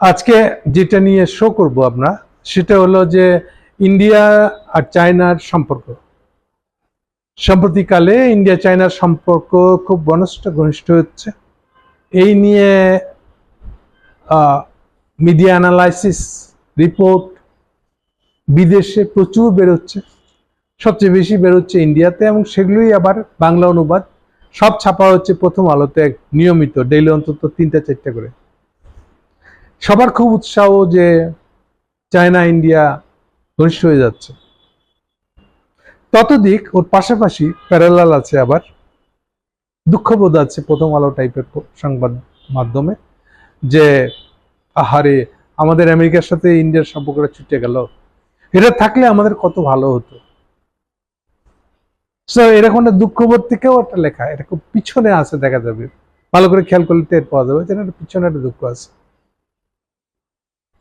আজকে যেটা নিয়ে শো করব আমরা, সেটা হলো যে ইন্ডিয়া আর চায়নার সম্পর্ক। সম্প্রতিকালে ইন্ডিয়া চায়নার সম্পর্ক খুব ঘনিষ্ঠ ঘনিষ্ঠ হচ্ছে। এই নিয়ে মিডিয়া অ্যানালাইসিস রিপোর্ট বিদেশে প্রচুর বেরোচ্ছে। সবচেয়ে বেশি বেরোচ্ছে ইন্ডিয়াতে এবং সেগুলোই আবার বাংলা অনুবাদ। সব ছাপা হচ্ছে প্রথম আলোতে নিয়মিত ডেইলি অন্তত তিনটা, চারটা করে। সবার খুব উৎসাহ যে চায়না, ইন্ডিয়া ঘনিষ্ঠ হয়ে যাচ্ছে। ততদিক ওর পাশাপাশি প্যারালাল আছে আবার, দুঃখবোধ আছে প্রথম আলো টাইপের সংবাদ মাধ্যমে, যে আহারে আমাদের আমেরিকার সাথে ইন্ডিয়ার সম্পর্কটা ছুটে গেল। এটা থাকলে আমাদের কত ভালো হতো। সো এরকম একটা দুঃখবোধ থেকেও একটা লেখা, এটা খুব পিছনে আছে দেখা যাবে। ভালো করে খেয়াল করলে টের পাওয়া যাবে পিছনে একটা দুঃখ আছে।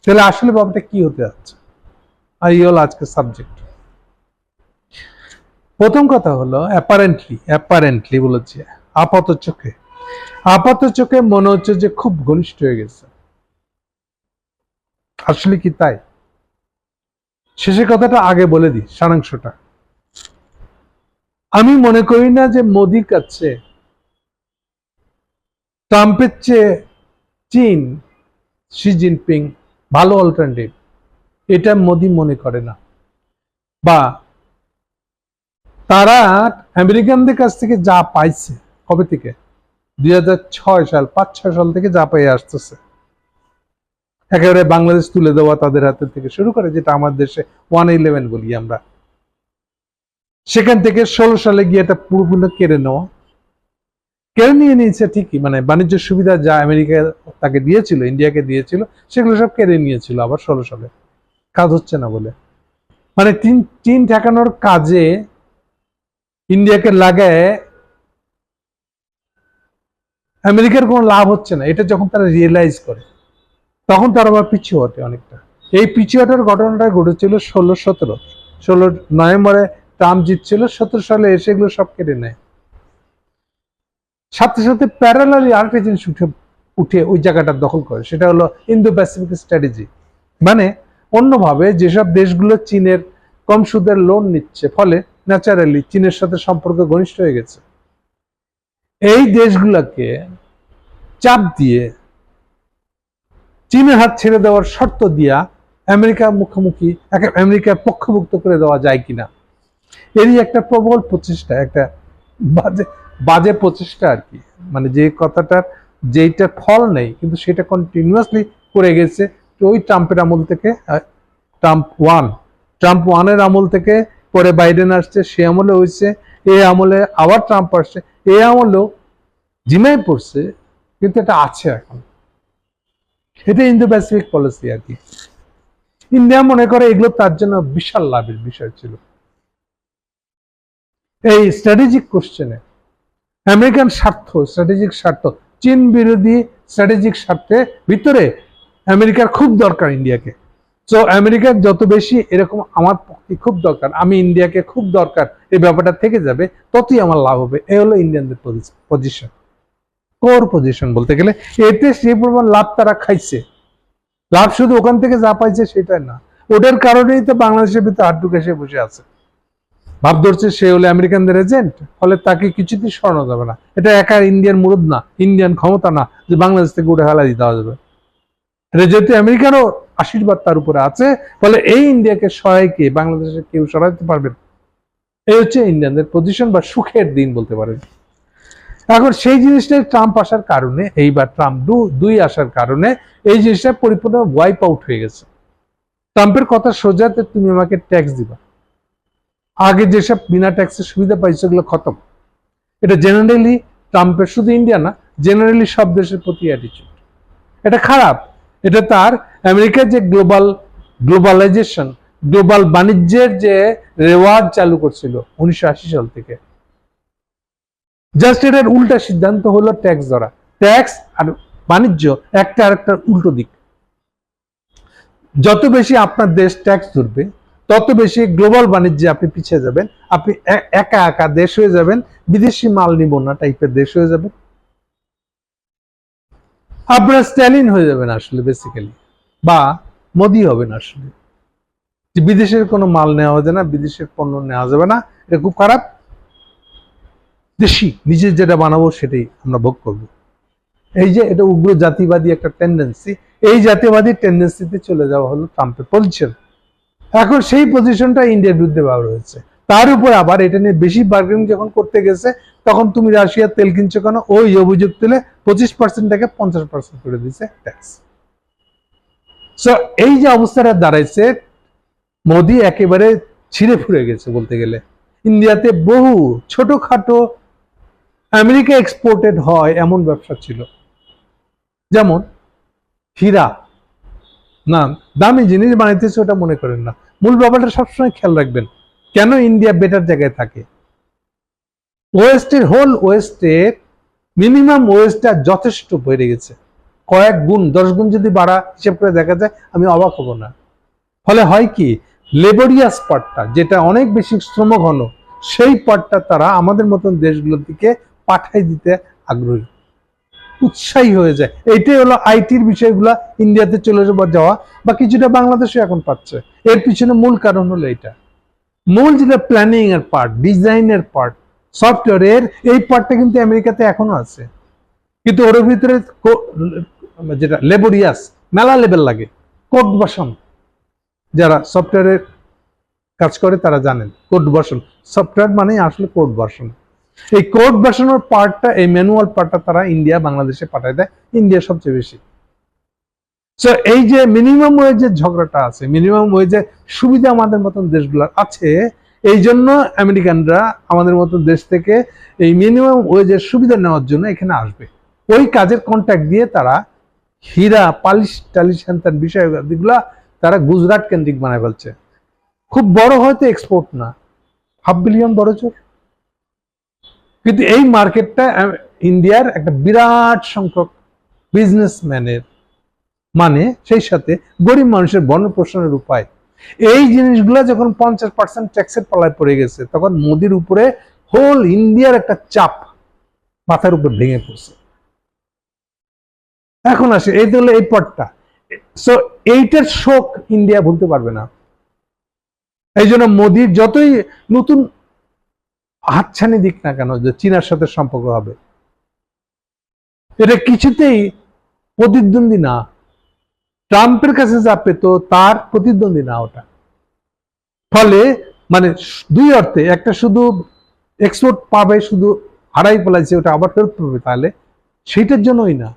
তাহলে আসলে বাবাটা কি হতে যাচ্ছে? আর এই হলো আজকের সাবজেক্ট প্রথম কথা হলো অ্যাপারেন্টলি অ্যাপারেন্টলি বলেছি, আপাত চোখে। আপাত চোখে মনে হচ্ছে যে খুব ঘনিষ্ঠ হয়ে গেছে। আসলে কি তাই? শেষের কথাটা আগে বলে দিই, সারাংশটা। আমি মনে করি না যে মোদির কাছে ট্রাম্পের চেয়ে চীন, শি জিনপিং ভালো অল্টারনেটিভ এটা মোদি মনে করে না। বা তারা আমেরিকানদের কাছ থেকে যা পাইছে, কবে থেকে? দুই সাল পাঁচ ছয় সাল থেকে যা পেয়ে আসতেছে। একেবারে বাংলাদেশ তুলে দেওয়া তাদের হাতে থেকে শুরু করে, যেটা আমার দেশে ওয়ান ইলেভেন বলি আমরা। সেখান থেকে ষোলো সালে গিয়ে এটা পুরোপুরি কেড়ে নেওয়া। কেড়ে নিয়ে নিয়েছে ঠিকই মানে বাণিজ্য সুবিধা যা আমেরিকা তাকে দিয়েছিল, ইন্ডিয়াকে দিয়েছিল, সেগুলো সব কেড়ে নিয়েছিল আবার ষোলো সালে কাজ হচ্ছে না বলে। মানে তিন চীন ঠেকানোর কাজে ইন্ডিয়াকে লাগায় আমেরিকার কোনো লাভ হচ্ছে না। এটা যখন তারা রিয়েলাইজ করে, তখন তারা আবার পিছিয়ে ওঠে অনেকটা। এই পিছিয়ে ওঠার ঘটনাটা ঘটেছিল ষোলো সতেরো। ষোলো নভেম্বরে ট্রাম্প জিতছিল, সতেরো সালে এসে এগুলো সব কেটে নেয়। সাথে সাথে প্যারালালি আরেকটা জিনিস উঠে উঠে ওই জায়গাটা দখল করে, সেটা হলো ইন্দো প্যাসিফিক স্ট্র্যাটেজি মানে অন্যভাবে যেসব দেশগুলো চীনের কম সুদের লোন নিচ্ছে, ফলে ন্যাচারালি চীনের সাথে সম্পর্ক ঘনিষ্ঠ হয়ে গেছে। এই দেশগুলোকে চাপ দিয়ে চীনের হাত ছেড়ে দেওয়ার শর্ত দিয়া আমেরিকা মুখোমুখি আমেরিকার পক্ষভুক্ত করে দেওয়া যায় কিনা? এরই একটা প্রবল প্রচেষ্টা, একটা বাজে বাজে প্রচেষ্টা আর কি। মানে যে কথাটার যেইটা ফল নেই, কিন্তু সেটা কন্টিনিউয়াসলি করে গেছে। ওই ট্রাম্পের আমল থেকে ট্রাম্প ওয়ান, ট্রাম্প ওয়ানের আমল থেকে পরে বাইডেন আসছে, সে আমলে হয়েছে এই আমলে আবার ট্রাম্প আসছে এই আমলেও জিমায় পড়ছে, কিন্তু এটা আছে এখন। এটা ইন্দো প্যাসিফিক পলিসি আর কি। ইন্ডিয়া মনে করে এগুলো তার জন্য বিশাল লাভের বিষয় ছিল। এই স্ট্র্যাটেজিক কোশ্চেনে আমেরিকান স্বার্থ স্ট্র্যাটেজিক স্বার্থ, চীন বিরোধী স্ট্র্যাটেজিক স্বার্থে ভিতরে আমেরিকার খুব দরকার ইন্ডিয়াকে। তো আমেরিকার যত বেশি এরকম আমার পক্ষে খুব দরকার, আমি ইন্ডিয়াকে খুব দরকার, এই ব্যাপারটা থেকে যাবে, ততই আমার লাভ হবে। এ হলো ইন্ডিয়ানদের পজিশন কোর পজিশন বলতে গেলে, এতে সেই পরিমাণ লাভ তারা খাইছে। লাভ শুধু ওখান থেকে যা পাইছে সেটা না। ওটার কারণেই তো বাংলাদেশের ভিতরে হাড্ডু এসে বসে আছে। ভাব ধরছে, সে হলে আমেরিকানদের এজেন্ট ফলে তাকে কিছুতেই সরানো যাবে না। এটা একা ইন্ডিয়ান মুরুদ না ইন্ডিয়ান ক্ষমতা না, যে বাংলাদেশ থেকে উঠে ফেলা দিতে যাবে। এটা যেহেতু আমেরিকারও আশীর্বাদ তার উপরে আছে, ফলে এই ইন্ডিয়াকে সহায়কে বাংলাদেশে কেউ সরাতে পারবে না। এই হচ্ছে ইন্ডিয়ানদের পজিশন বা সুখের দিন বলতে পারেন। এখন সেই জিনিসটাই ট্রাম্প আসার কারণে, এইবার ট্রাম্প দুই আসার কারণে, এই জিনিসটা পরিপূর্ণ ওয়াইপ আউট হয়ে গেছে। ট্রাম্পের কথা সোজাতে তুমি আমাকে ট্যাক্স দিবা। আগে যেসব বিনা ট্যাক্সের সুবিধা পাইছে সেগুলো খতম। এটা জেনারেলি ট্রাম্পের শুধু ইন্ডিয়া না জেনারেলি সব দেশের প্রতি অ্যাটিচিউড এটা খারাপ। এটা তার আমেরিকার যে গ্লোবাল গ্লোবালাইজেশন গ্লোবাল বাণিজ্যের যে রেওয়াজ চালু করছিল উনিশশো আশি সাল থেকে। জাস্ট এটার উল্টা সিদ্ধান্ত হলো ট্যাক্স ধরা। ট্যাক্স আর বাণিজ্য একটা আরেকটার উল্টো দিক। যত বেশি আপনার দেশ ট্যাক্স ধরবে তত বেশি গ্লোবাল বাণিজ্যে আপনি পিছিয়ে যাবেন। আপনি একা একা দেশ হয়ে যাবেন, বিদেশি মাল নিব না টাইপের দেশ হয়ে যাবেন। আপনারা স্ট্যালিন হয়ে যাবেন আসলে বেসিক্যালি বা মোদি হবে না আসলে। যে বিদেশের কোনো মাল নেওয়া যাবে না, বিদেশের পণ্য নেওয়া যাবে না, এটা খুব খারাপ। দেশি, নিজে যেটা বানাবো সেটাই আমরা ভোগ করব। এই যে এটা উগ্র জাতিবাদী একটা টেন্ডেন্সি এই জাতিবাদী টেন্ডেন্সিতে চলে যাওয়া হলো ট্রাম্পের পজিশন এখন সেই পজিশনটা ইন্ডিয়ার বিরুদ্ধে ব্যবহার হয়েছে। তার উপর আবার এটা নিয়ে বেশি বার্গেনিং যখন করতে গেছে, তখন তুমি রাশিয়ার তেল কিনছো কেন? ওই অভিযোগ তুলে পঁচিশ পার্সেন্ট থেকে পঞ্চাশ পার্সেন্ট করে দিচ্ছে ট্যাক্স এই যে অবস্থাটা দাঁড়াইছে, মোদি একেবারে ছিঁড়ে ফুরে গেছে বলতে গেলে। ইন্ডিয়াতে বহু ছোটখাটো আমেরিকা এক্সপোর্টেড হয় এমন ব্যবসা ছিল। যেমন হীরা। না, দামি জিনিস বানাইতেছে ওটা মনে করেন না। মূল ব্যাপারটা সবসময় খেয়াল রাখবেন, কেন ইন্ডিয়া বেটার জায়গায় থাকে? ওয়েস্টের হোল ওয়েস্টের মিনিমাম ওয়েস্টটা যথেষ্ট বেড়ে গেছে। কয়েক গুণ, দশ গুণ যদি বাড়া হিসেব করে দেখা যায়, আমি অবাক হব না। ফলে হয় কি লেবরিয়াস পার্টটা, যেটা অনেক বেশি শ্রমঘন, সেই পার্টটা তারা আমাদের মতন দেশগুলোর দিকে পাঠাই দিতে আগ্রহী। উৎসাহী হয়ে যায়। এইটাই হলো আইটির বিষয়গুলা ইন্ডিয়াতে চলে যাওয়া বা কিছুটা বাংলাদেশে এখন পাচ্ছে। এর পিছনে মূল কারণ হলো এটা মূল যেটা প্ল্যানিং এর পার্ট ডিজাইনের পার্ট সফটওয়্যারের এই পার্টটা কিন্তু আমেরিকাতে এখনও আছে। কিন্তু ওর ভিতরে যেটা লেবরিয়াস মেলা লেভেল লাগে। কোড বসন। যারা সফটওয়্যারের কাজ করে তারা জানেন কোড বসন। সফটওয়্যার মানে আসলে কোড বসন। এই কোড বসানোর পার্টটা এই ম্যানুয়াল পার্টটা তারা ইন্ডিয়া বাংলাদেশে পাঠায় দেয়। ইন্ডিয়া সবচেয়ে বেশি। সো এই যে মিনিমাম ওয়েজের ঝগড়াটা আছে মিনিমাম ওয়েজের সুবিধা আমাদের মতন দেশগুলোর আছে, এই জন্য আমেরিকানরা আমাদের মতন দেশ থেকে এই মিনিমাম ওয়েজের সুবিধা নেওয়ার জন্য এখানে আসবে। ওই কাজের কন্ট্যাক্ট দিয়ে তারা হীরা, পালিশ টালিশ হ্যান বিষয়গুলা তারা গুজরাট কেন্দ্রিক বানায় ফেলছে। খুব বড় হয়তো এক্সপোর্ট না। হাফ বিলিয়ন বড় জোর কিন্তু এই মার্কেটটা ইন্ডিয়ার একটা বিরাট সংখ্যক বিজনেসম্যানের মানে সেই সাথে গরিব মানুষের বর্ণপোষণের উপায়। এই জিনিসগুলো যখন পঞ্চাশ পার্সেন্ট ট্যাক্সের পালায় পড়ে গেছে, তখন মোদির উপরে হোল ইন্ডিয়ার একটা চাপ মাথার উপর ভেঙে পড়ছে। এখন আসে, এই হলো এই পটটা। সো এইটার শোক ইন্ডিয়া ভুলতে পারবে না। এই জন্য মোদির যতই নতুন হাতছানি দিক না কেন যে চীনার সাথে সম্পর্ক হবে? এটা কিছুতেই প্রতিদ্বন্দ্বী না। ট্রাম্পের কাছে যা পেত, তার প্রতিদ্বন্দ্বী না ওটা। ফলে মানে দুই অর্থে, একটা শুধু এক্সপোর্ট পাবে, শুধু হারাই ফেলাইছে, ওটা আবার ফেরত পাবে তাহলে? সেইটার জন্যই না।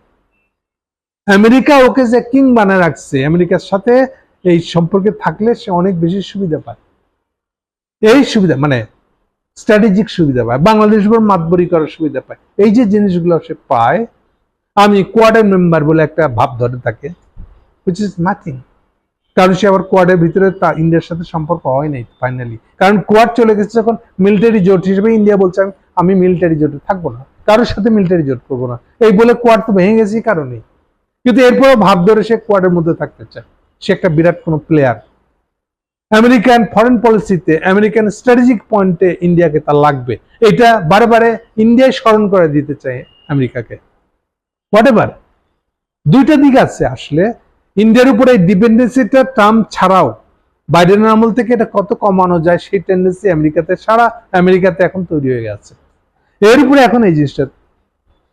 আমেরিকা ওকে যে কিং বানায় রাখছে, আমেরিকার সাথে এই সম্পর্কে থাকলে সে অনেক বেশি সুবিধা পায়। এই সুবিধা মানে স্ট্র্যাটেজিক সুবিধা পায় বাংলাদেশ উপর মাতবরি করার সুবিধা পায়। এই যে জিনিসগুলো সে পায়, আমি কোয়ার্টার মেম্বার বলে একটা ভাব ধরে থাকে উইচ ইজ নাথিং কারণ সে আবার কোয়ার্ডের ভিতরে তা ইন্ডিয়ার সাথে সম্পর্ক হয় নাই ফাইনালি কারণ কোয়াড চলে গেছে যখন মিলিটারি জোট হিসেবে ইন্ডিয়া বলছে, আমি- মিলিটারি জোটে থাকব না। কারোর সাথে মিলিটারি জোট করব না। এই বলে কোয়াড তো ভেঙে গেছে এই কারণেই। কিন্তু এরপরও ভাব ধরে সে কোয়ার্ডের মধ্যে থাকতে চায়। সে একটা বিরাট কোনো প্লেয়ার আমেরিকান ফরেন পলিসিতে আমেরিকান স্ট্র্যাটেজিক পয়েন্টে ইন্ডিয়াকে তার লাগবে। এটা বারে বারে ইন্ডিয়ায় স্মরণ করে দিতে চায় আমেরিকাকে হোয়াট এভার দুইটা দিক আছে আসলে। ইন্ডিয়ার উপরে এই ডিপেন্ডেন্সিটা ট্রাম্প ছাড়াও বাইডেনের আমল থেকে এটা কত কমানো যায় সেই টেন্ডেন্সি আমেরিকাতে সারা আমেরিকাতে এখন তৈরি হয়ে গেছে। এর উপরে এখন এই জিনিসটা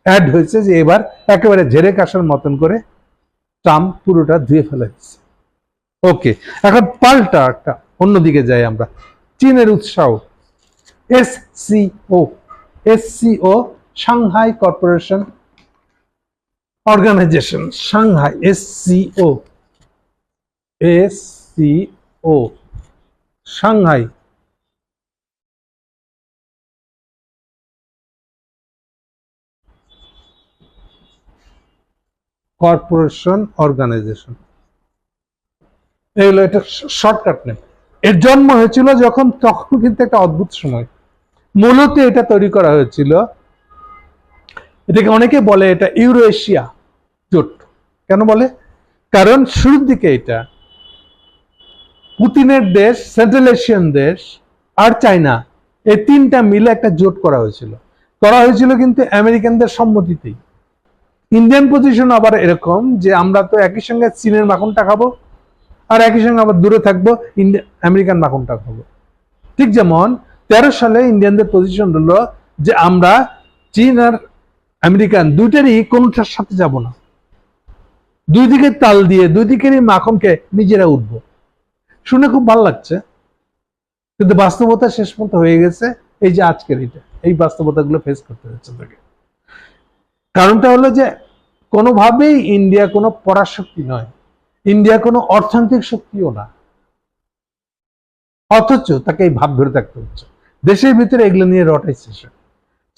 অ্যাড হয়েছে যে এবার একেবারে ঝেড়ে কাশার মতন করে ট্রাম্প পুরোটা ধুয়ে ফেলা হয়েছে ওকে, এখন পাল্টা একটা অন্যদিকে যাই আমরা। চীনের উৎসাহ, S C O S C O Shanghai corporation organisation, Shanghai, S C O S C O Shanghai. Corporation organisation. এগুলো এটা শর্টকাট নেম এর জন্ম হয়েছিল যখন, তখন কিন্তু একটা অদ্ভুত সময়। মূলত এটা তৈরি করা হয়েছিল, এটাকে অনেকে বলে এটা ইউরো এশিয়া জোট। কেন বলে? কারণ শুরুর দিকে এটা পুতিনের দেশ সেন্ট্রাল এশিয়ান দেশ আর চায়না, এই তিনটা মিলে একটা জোট করা হয়েছিল। করা হয়েছিল কিন্তু আমেরিকানদের সম্মতিতেই। ইন্ডিয়ান পজিশন আবার এরকম যে আমরা তো একই সঙ্গে চীনের মাখনটা খাব। আর একই সঙ্গে আবার দূরে থাকব আমেরিকান মাখনটা খাব ঠিক যেমন তেরো সালে ইন্ডিয়ানদের পজিশন হলো যে আমরা চীন আর আমেরিকান দুইটারই কোনটার সাথে যাব না। দুই দিকে তাল দিয়ে, দুই দিকেরই মাখনকে নিজেরা উঠবো। শুনে খুব ভালো লাগছে। কিন্তু বাস্তবতা শেষ পর্যন্ত হয়ে গেছে। এই যে আজকের এটা, এই বাস্তবতাগুলো ফেস করতে হচ্ছে তাকে কারণটা হলো যে কোনোভাবেই ইন্ডিয়া কোনো পরাশক্তি নয়। ইন্ডিয়া কোনো অর্থনৈতিক শক্তিও না। অথচ তাকে এই ভাব ধরে থাকতে হচ্ছে। দেশের ভিতরে এগুলো নিয়ে রটাইছে সে।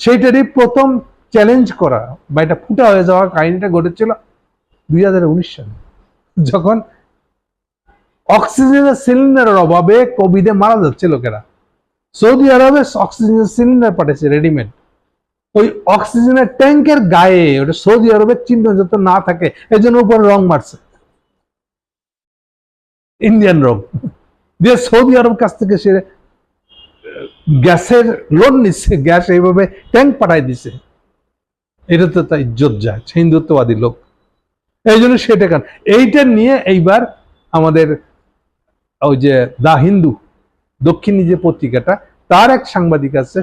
সেইটারই প্রথম চ্যালেঞ্জ করা বা এটা ফুটা হয়ে যাওয়া কাহিনীটা ঘটেছিল দুই হাজার উনিশ সালে। যখন অক্সিজেনের সিলিন্ডারের অভাবে কোভিডে মারা যাচ্ছে লোকেরা। সৌদি আরবে অক্সিজেনের সিলিন্ডার পাঠিয়েছে রেডিমেড ওই অক্সিজেনের ট্যাঙ্কের গায়ে, ওটা সৌদি আরবের চিহ্ন যত না থাকে এই জন্য উপরে রং মারছে। ইন্ডিয়ান রং দিয়ে সৌদি আরব কাছ থেকে সে গ্যাসের লোন নিচ্ছে, গ্যাস এইভাবে ট্যাঙ্ক পাঠাই দিছে। এটা তো তাই ইজ্জত যায় হিন্দুত্ববাদী লোক। এই জন্য সেটা কেন এইটা নিয়ে এইবার আমাদের ওই যে দা হিন্দু, দক্ষিণী যে পত্রিকাটা, তার এক সাংবাদিক আছে,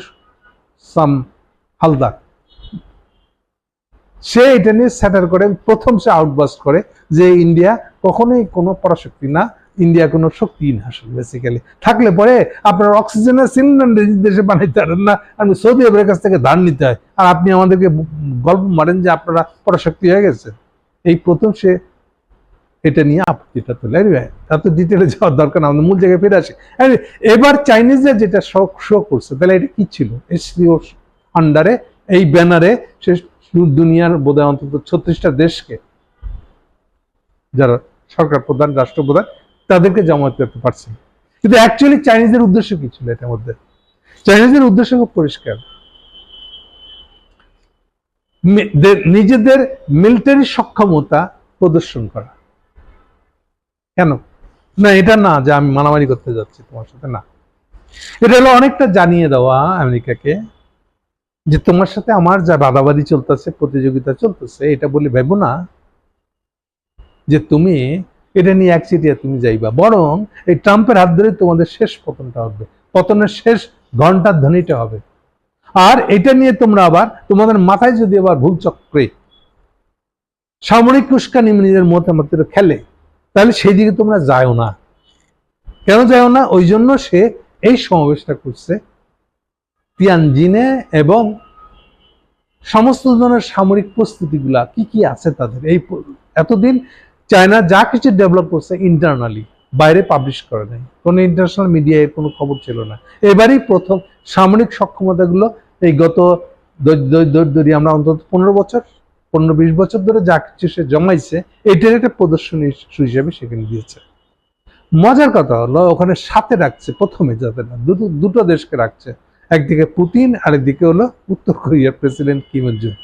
সাম হালদার। সে এটা নিয়ে স্যাটার করে, প্রথম সে আউটবাস্ট করে যে ইন্ডিয়া কখনোই কোনো পরাশক্তি না ইন্ডিয়া কোনো শক্তি না আসলে বেসিক্যালি থাকলে পরে আপনার অক্সিজেনের সিলিন্ডার দেশে বানাইতে পারেন না আপনি সৌদি আরবের কাছ থেকে ধার নিতে হয়। আর আপনি আমাদেরকে গল্প মারেন যে আপনারা পরাশক্তি হয়ে গেছে। এই প্রথম সে এটা নিয়ে আপত্তিটা তোলে Anyway, এত ডিটেলে যাওয়ার দরকার না আমাদের মূল জায়গায় ফিরে আসি। এবার চাইনিজরা যেটা শো শো করছে তাহলে এটা কি ছিল? এসিও আন্ডারে এই ব্যানারে সে দুনিয়ার বোধহয় অন্তত ছত্রিশটা দেশকে যারা সরকার প্রধান রাষ্ট্রপ্রধান তাদেরকে জামায়াত করতে পারছে কিন্তু অ্যাকচুয়ালি চাইনিজের উদ্দেশ্য কি ছিল এটার মধ্যে? চাইনিজের উদ্দেশ্য খুব পরিষ্কার। নিজেদের মিলিটারি সক্ষমতা প্রদর্শন করা। কেন? না, এটা না যে আমি মারামারি করতে যাচ্ছি তোমার সাথে, না। এটা হলো অনেকটা জানিয়ে দেওয়া আমেরিকাকে যে তোমার সাথে আমার যা বাদাবাদি চলতেছে, প্রতিযোগিতা চলতেছে, এটা বলে ভেবো না যে তুমি এটা নিয়ে এক চিটিয়া তুমি যাইবা। বরং এই ট্রাম্পের হাত ধরে তোমাদের শেষ পতনটা হবে। পতনের শেষ ঘণ্টার ধ্বনিটা হবে। আর এটা নিয়ে তোমরা আবার তোমাদের মাথায় যদি আবার ভুল চক্রে সামরিক উস্কানি নিজের মতামতের খেলে, তাহলে সেই দিকে তোমরা যাও না। কেন যাও না? ওই জন্য সে এই সমাবেশটা করছে তিয়ানজিনে এবং সমস্ত ধরনের সামরিক প্রস্তুতিগুলা কি কি আছে তাদের? এই এতদিন চায়না যা কিছু ডেভেলপ করছে ইন্টারনালি বাইরে পাবলিশ করে নাই। কোনো ইন্টারন্যাশনাল মিডিয়ায় কোনো খবর ছিল না। এবারই প্রথম সামরিক সক্ষমতাগুলো এই গত আমরা অন্তত পনেরো বছর, পনেরো বিশ বছর ধরে যা কিছু সে জমাইছে, এটার একটা প্রদর্শনী হিসেবে সেখানে দিয়েছে। মজার কথা হলো, ওখানে সাথে রাখছে, প্রথমে যাতে না, দুটো দুটো দেশকে রাখছে। একদিকে পুতিন, আরেকদিকে হলো উত্তর কোরিয়ার প্রেসিডেন্ট কিম জং